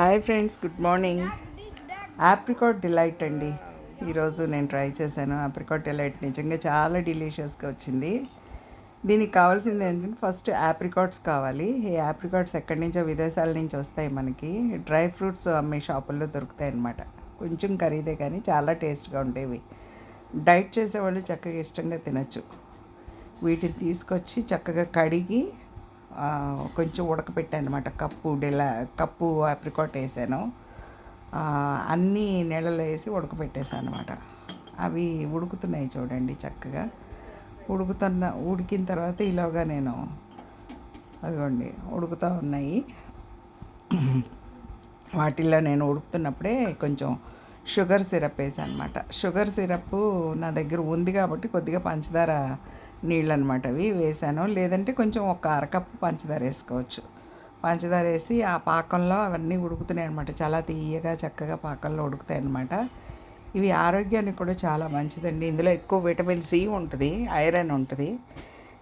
Hi friends good morning. Apricot delight అండి. ఈరోజు నేను ట్రై చేశాను. ఆప్రికాట్ డిలైట్ నిజంగా చాలా డిలీషియస్గా వచ్చింది. దీనికి కావాల్సింది ఏంటంటే ఫస్ట్ ఆప్రికాట్స్ కావాలి. ఈ ఆప్రికాట్స్ ఎక్కడి నుంచో విదేశాల నుంచి వస్తాయి మనకి. డ్రై ఫ్రూట్స్ అమ్మే షాపుల్లో దొరుకుతాయి అన్నమాట. కొంచెం ఖరీదే కానీ చాలా టేస్ట్గా ఉంటాయి డైట్ చేసేవాళ్ళు చక్కగా ఇష్టంగా తినచ్చు. వీటిని తీసుకొచ్చి చక్కగా కడిగి కొంచెం ఉడకపెట్టాను అనమాట కప్పు డెలా కప్పు ఆప్రికాట్ వేసాను. అన్నీ నీళ్ళలో వేసి ఉడకపెట్టేసాను అనమాట అవి ఉడుకుతున్నాయి చూడండి చక్కగా. ఉడుకుతున్న ఉడికిన తర్వాత ఇలాగా నేను అదిగోండి ఉడుకుతూ ఉన్నాయి. వాటిల్లో నేను ఉడుకుతున్నప్పుడే కొంచెం షుగర్ సిరప్ వేసాను అనమాట షుగర్ సిరప్ నా దగ్గర ఉంది కాబట్టి కొద్దిగా పంచదార నీళ్ళు అనమాట అవి వేసాను. లేదంటే కొంచెం ఒక అరకప్పు పంచదార వేసుకోవచ్చు. పంచదార వేసి ఆ పాకంలో అవన్నీ ఉడుకుతున్నాయి అనమాట చాలా తీయగా చక్కగా పాకంలో ఉడుకుతాయి అనమాట ఇవి ఆరోగ్యానికి కూడా చాలా మంచిదండి. ఇందులో ఎక్కువ విటమిన్ సి ఉంటుంది ఐరన్ ఉంటుంది.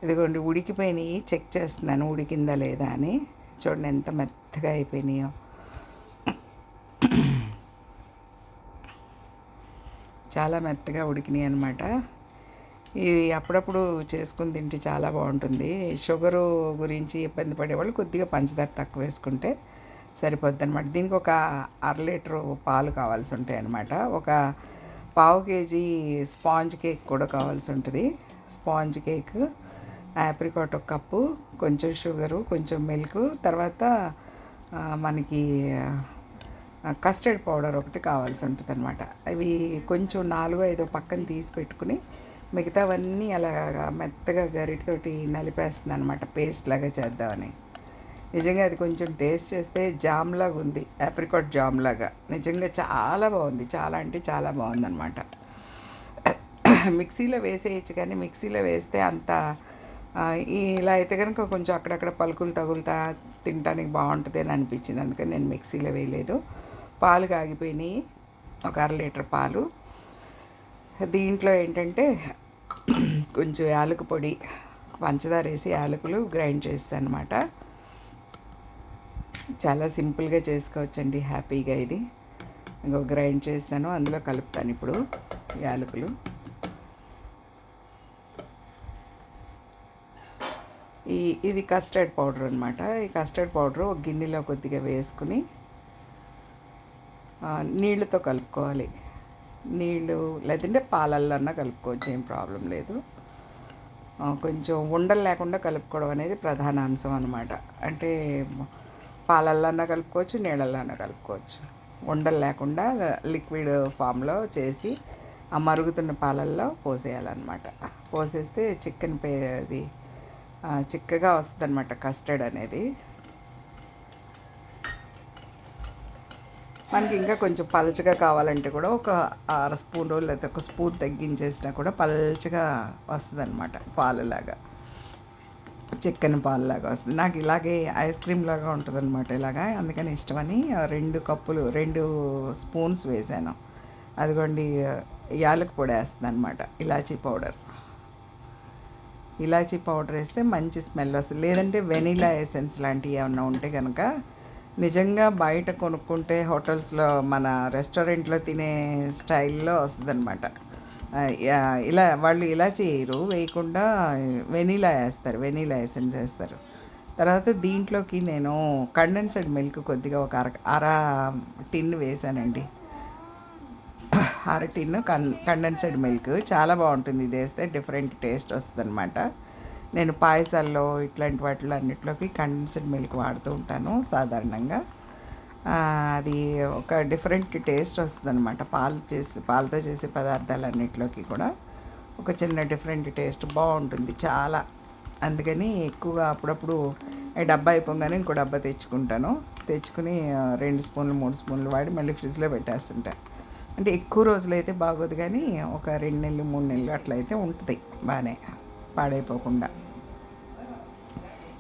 ఇదిగోండి ఉడికిపోయినాయి. చెక్ చేస్తున్నాను ఉడికిందా లేదా అని. చూడండి ఎంత మెత్తగా అయిపోయినాయో. చాలా మెత్తగా ఉడికినాయి అనమాట ఇది అప్పుడప్పుడు చేసుకుని తింటే చాలా బాగుంటుంది. షుగరు గురించి ఇబ్బంది పడేవాళ్ళు కొద్దిగా పంచదార తక్కువ వేసుకుంటే సరిపోద్ది అనమాట దీనికి ఒక అర లీటరు పాలు కావాల్సి ఉంటాయి అనమాట ఒక పావు కేజీ స్పాంజ్ కేక్ కూడా కావాల్సి ఉంటుంది. స్పాంజ్ కేక్ ఆప్రికాట్ ఒక కప్పు కొంచెం షుగరు కొంచెం మిల్క్ తర్వాత మనకి కస్టర్డ్ పౌడర్ ఒకటి కావాల్సి ఉంటుంది అనమాట అవి కొంచెం నాలుగు ఐదో పక్కన తీసి పెట్టుకుని మిగతావన్నీ అలాగా మెత్తగా గరిటితోటి నలిపేస్తుంది అనమాట పేస్ట్ లాగా చేద్దామని. నిజంగా అది కొంచెం టేస్ట్ చేస్తే జామ్ లాగా ఉంది ఆప్రికాట్ జామ్ లాగా నిజంగా చాలా బాగుంది చాలా అంటే చాలా బాగుందనమాట మిక్సీలో వేసేయచ్చు కానీ మిక్సీలో వేస్తే అంత ఇలా అయితే కనుక కొంచెం అక్కడక్కడ పలుకులు తగులుతా తినడానికి బాగుంటుంది అని అనిపించింది. అందుకని నేను మిక్సీలో వేయలేదు. పాలు కాగిపోయినాయి ఒక అర లీటర్ పాలు. దీంట్లో ఏంటంటే కొంచెం యాలక పొడి పంచదార వేసి యాలకులు గ్రైండ్ చేస్తాను అనమాట చాలా సింపుల్గా చేసుకోవచ్చండి హ్యాపీగా ఇది. ఇంకో గ్రైండ్ చేస్తాను అందులో కలుపుతాను ఇప్పుడు యాలకులు. ఈ ఇది కస్టర్డ్ పౌడర్ అనమాట ఈ కస్టర్డ్ పౌడర్ ఒక గిన్నెలో కొద్దిగా వేసుకుని నీళ్ళతో కలుపుకోవాలి. నీళ్ళు లేదంటే పాలల్లన్నా కలుపుకోవచ్చు ఏం ప్రాబ్లం లేదు. కొంచెం ఉండలు లేకుండా కలుపుకోవడం అనేది ప్రధాన అంశం అనమాట అంటే పాలల్లన్నా కలుపుకోవచ్చు నీళ్ళల్లన్నా కలుపుకోవచ్చు. ఉండలు లేకుండా లిక్విడ్ ఫామ్లో చేసి ఆ మరుగుతున్న పాలల్లో పోసేయాలన్నమాట. పోసేస్తే చికెన్ పే అది చిక్కగా వస్తుంది అనమాట కస్టర్డ్ అనేది. మనకి ఇంకా కొంచెం పలచగా కావాలంటే కూడా ఒక అర స్పూన్ లేకపోతే ఒక స్పూన్ తగ్గించేసినా కూడా పలచగా వస్తుంది అనమాట పాలలాగా. చికెన్ పాలలాగా వస్తుంది. నాకు ఇలాగే ఐస్ క్రీమ్ లాగా ఉంటుంది అనమాట ఇలాగా. అందుకని ఇష్టమని రెండు కప్పులు రెండు స్పూన్స్ వేసాను. అదిగోండి యాలకు పొడి వేస్తుంది అనమాట ఇలాచీ పౌడర్. ఇలాచీ పౌడర్ వేస్తే మంచి స్మెల్ వస్తుంది. లేదంటే వెనీలా ఎసెన్స్ లాంటివి ఏమన్నా ఉంటే కనుక నిజంగా బయట కొనుక్కుంటే హోటల్స్లో మన రెస్టారెంట్లో తినే స్టైల్లో వస్తుంది అనమాట ఇలా వాళ్ళు ఇలా చేయరు. వేయకుండా వెనీలా వేస్తారు. వెనీలా ఎసెన్స్ వేస్తారు. తర్వాత దీంట్లోకి నేను కండెన్సడ్ మిల్క్ కొద్దిగా ఒక అర అర టిన్ వేసానండి. అర టిన్ కన్ కండెన్సడ్ మిల్క్. చాలా బాగుంటుంది. ఇది వేస్తే డిఫరెంట్ టేస్ట్ వస్తుంది అనమాట నేను పాయసాల్లో ఇట్లాంటి వాటిలో అన్నిట్లోకి కండెన్స్డ్ మిల్క్ వాడుతూ ఉంటాను సాధారణంగా. అది ఒక డిఫరెంట్ టేస్ట్ వస్తుంది అనమాట పాలు చేసి పాలతో చేసే పదార్థాలన్నిటిలోకి కూడా ఒక చిన్న డిఫరెంట్ టేస్ట్ బాగుంటుంది చాలా. అందుకని ఎక్కువగా అప్పుడప్పుడు డబ్బా అయిపోగానే ఇంకో డబ్బా తెచ్చుకుంటాను. తెచ్చుకుని రెండు స్పూన్లు మూడు స్పూన్లు వాడి మళ్ళీ ఫ్రిడ్జ్లో పెట్టేస్తుంటా. అంటే ఎక్కువ రోజులు అయితే బాగోదు కానీ ఒక రెండు నెలలు మూడు నెలలు అట్లా అయితే ఉంటుంది బాగానే పాడైపోకుండా.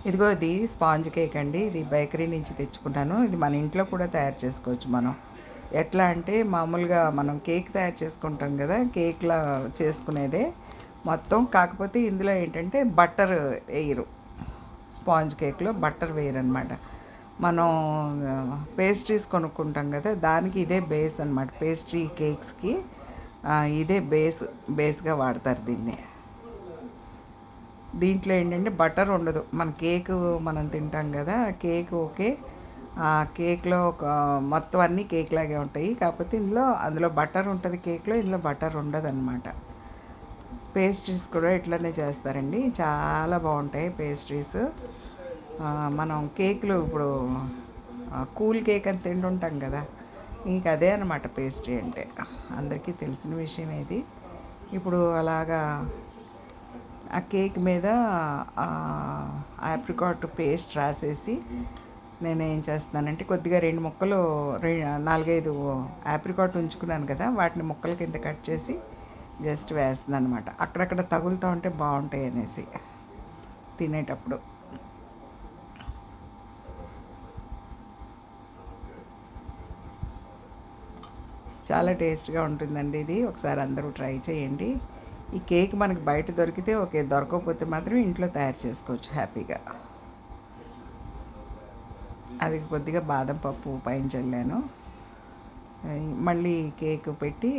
ఇదిగో ఇది స్పాంజ్ కేక్ అండి. ఇది బేకరీ నుంచి తెచ్చుకుంటాను. ఇది మన ఇంట్లో కూడా తయారు చేసుకోవచ్చు మనం. ఎట్లా అంటే మామూలుగా మనం కేక్ తయారు చేసుకుంటాం కదా కేక్లా చేసుకునేదే. మొత్తం కాకపోతే ఇందులో ఏంటంటే బట్టర్ వేయరు స్పాంజ్ కేక్లో బట్టర్ వేయరు అనమాట మనం పేస్ట్రీస్ కొనుక్కుంటాం కదా దానికి ఇదే బేస్ అనమాట పేస్ట్రీ కేక్స్కి ఇదే బేస్ బేస్గా వాడతారు దీన్ని. దీంట్లో ఏంటంటే బటర్ ఉండదు. మన కేక్ మనం తింటాం కదా కేక్ ఓకే. ఆ కేక్లో ఒక మొత్తం అన్నీ కేక్ లాగే ఉంటాయి. కాకపోతే ఇందులో అందులో బటర్ ఉంటుంది కేక్లో ఇందులో బటర్ ఉండదు అనమాట పేస్ట్రీస్ కూడా ఇట్లనే చేస్తారండి. చాలా బాగుంటాయి పేస్ట్రీస్. మనం కేకులు ఇప్పుడు కూల్ కేక్ అని తింటుంటాం కదా ఇంక అదే అనమాట పేస్ట్రీ అంటే. అందరికీ తెలిసిన విషయం ఇది. ఇప్పుడు అలాగా ఆ కేక్ మీద ఆప్రికాట్ పేస్ట్ రాసేసి నేను ఏం చేస్తున్నానంటే కొద్దిగా రెండు ముక్కలు రె నాలుగైదు ఆప్రికాట్ ఉంచుకున్నాను కదా వాటిని ముక్కల కింద కట్ చేసి జస్ట్ వేస్తున్నాను అనమాట అక్కడక్కడ తగులుతూ ఉంటే బాగుంటాయి అనేసి తినేటప్పుడు. చాలా టేస్ట్గా ఉంటుందండి ఇది. ఒకసారి అందరూ ట్రై చేయండి. ఈ కేక్ మనకి బయట దొరికితే ఓకే దొరకకపోతే మాత్రం ఇంట్లో తయారు చేసుకోవచ్చు హ్యాపీగా. అది కొద్దిగా బాదం పప్పు పైన చల్లాను మళ్ళీ కేక్ పెట్టి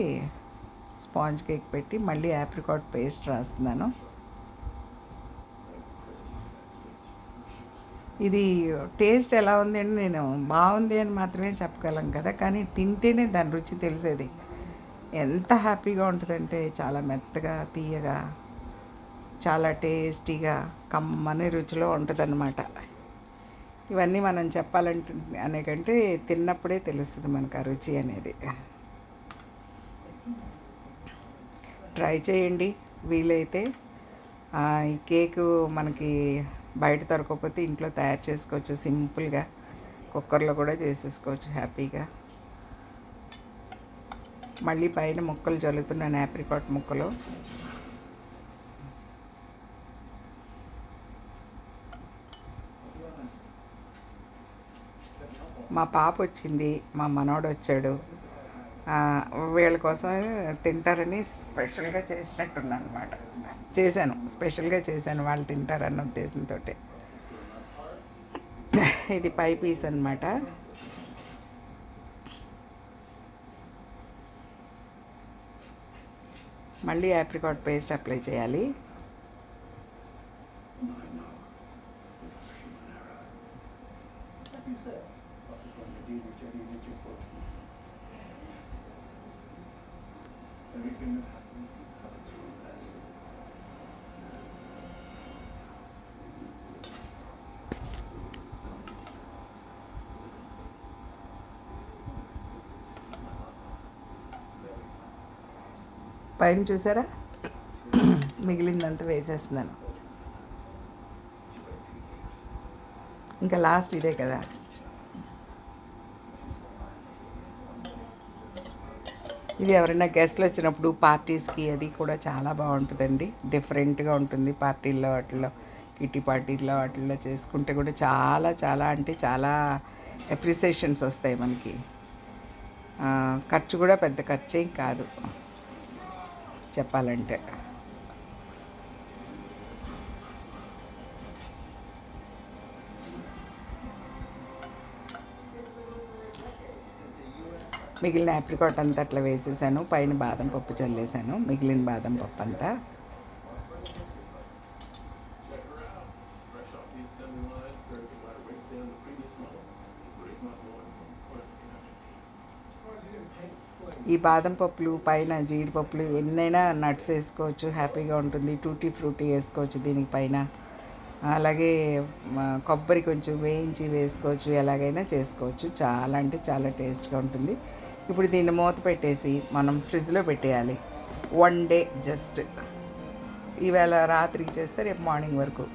స్పాంజ్ కేక్ పెట్టి మళ్ళీ యాప్రికాట్ పేస్ట్ రాస్తున్నాను. ఇది టేస్ట్ ఎలా ఉంది అని నేను బాగుంది అని మాత్రమే చెప్పగలం కదా కానీ తింటేనే దాని రుచి తెలిసేది. ఎంత హ్యాపీగా ఉంటుందంటే చాలా మెత్తగా తీయగా చాలా టేస్టీగా కమ్మని రుచిలో ఉంటుందన్నమాట. ఇవన్నీ మనం చెప్పాలంటే అనే కంటే తిన్నప్పుడే తెలుస్తుంది మనకు ఆ రుచి అనేది. ట్రై చేయండి వీలైతే. ఈ కేకు మనకి బయట దొరకకపోతే ఇంట్లో తయారు చేసుకోవచ్చు సింపుల్గా కుక్కర్లో కూడా చేసేసుకోవచ్చు హ్యాపీగా. మళ్ళీ పైన ముక్కలు జల్లుతున్నాను యాప్రికాట్ ముక్కలు. మా పాప వచ్చింది మా మనోడు వచ్చాడు. వీళ్ళ కోసం తింటారని స్పెషల్గా చేసినట్టున్నాను అనమాట చేశాను స్పెషల్గా చేశాను వాళ్ళు తింటారన్న ఉద్దేశంతో ఇది పై పీస్ అనమాట మళ్ళీ యాప్రికాట్ పేస్ట్ అప్లై చేయాలి Everything that happens పైన చూసారా? మిగిలిందంతా వేసేస్తున్నాను. ఇంకా లాస్ట్ ఇదే కదా. ఇది ఎవరైనా గెస్ట్లు వచ్చినప్పుడు పార్టీస్కి అది కూడా చాలా బాగుంటుందండి. డిఫరెంట్గా ఉంటుంది పార్టీల్లో వాటిల్లో కిట్టి పార్టీల్లో వాటిల్లో చేసుకుంటే కూడా చాలా చాలా అంటే చాలా అప్రిసియేషన్స్ వస్తాయి మనకి. ఖర్చు కూడా పెద్ద ఖర్చేం కాదు. చెప్పాలంటే. మిగిలిన ఆప్రికాట్ అంతా అట్లా వేసేసాను. పైన బాదం పప్పు చల్లేసాను. మిగిలిన బాదం పప్పు అంతా ఈ బాదం పప్పులు పైన జీడిపప్పులు ఎన్నైనా నట్స్ వేసుకోవచ్చు హ్యాపీగా ఉంటుంది. టూటీ ఫ్రూటీ వేసుకోవచ్చు దీనికి పైన. అలాగే కొబ్బరి కొంచెం వేయించి వేసుకోవచ్చు ఎలాగైనా చేసుకోవచ్చు. చాలా అంటే చాలా టేస్ట్గా ఉంటుంది. ఇప్పుడు దీన్ని మూత పెట్టేసి మనం ఫ్రిడ్జ్లో పెట్టేయాలి. One day just. ఈవేళ రాత్రికి చేస్తే రేపు మార్నింగ్ వరకు.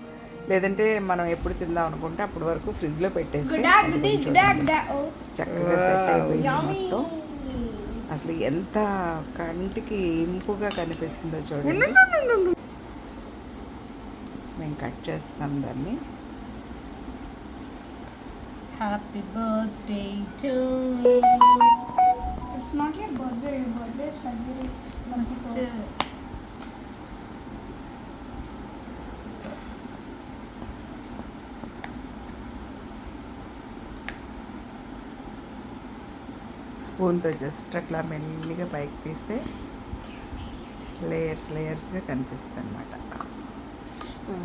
లేదంటే మనం ఎప్పుడు తిందాం అనుకుంటే అప్పటి వరకు ఫ్రిడ్జ్లో పెట్టేస్తే చక్కగా సెట్ అయిపోయింది. మొత్తం. అసలు ఎంత కంటికి ఇంపుగా కనిపిస్తుందో చూడండి. మేము కట్ చేస్తాం దాన్ని. హ్యాపీ బర్త్డే స్పూన్తో జస్ట్ అట్లా మెల్లిగా పైకి తీస్తే లేయర్స్ లేయర్స్గా కనిపిస్తుంది అనమాట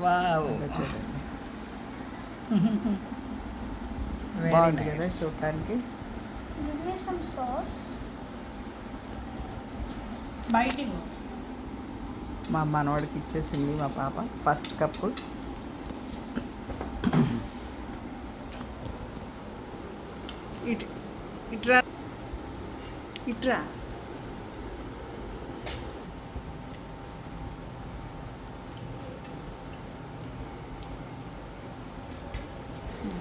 వావ్ చూడండి. బాగుంది కదా. చూడటానికి? మా మనవాడికి ఇచ్చేసింది మా పాప ఫస్ట్ కప్పు. ఇటు ఇట్రా ఇట్రా.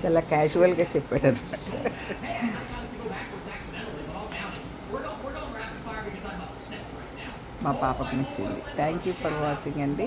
చాలా క్యాజువల్గా చెప్పాడు. అనమాట మా పాపకు నచ్చింది. థ్యాంక్ యూ ఫర్ వాచింగ్ అండి.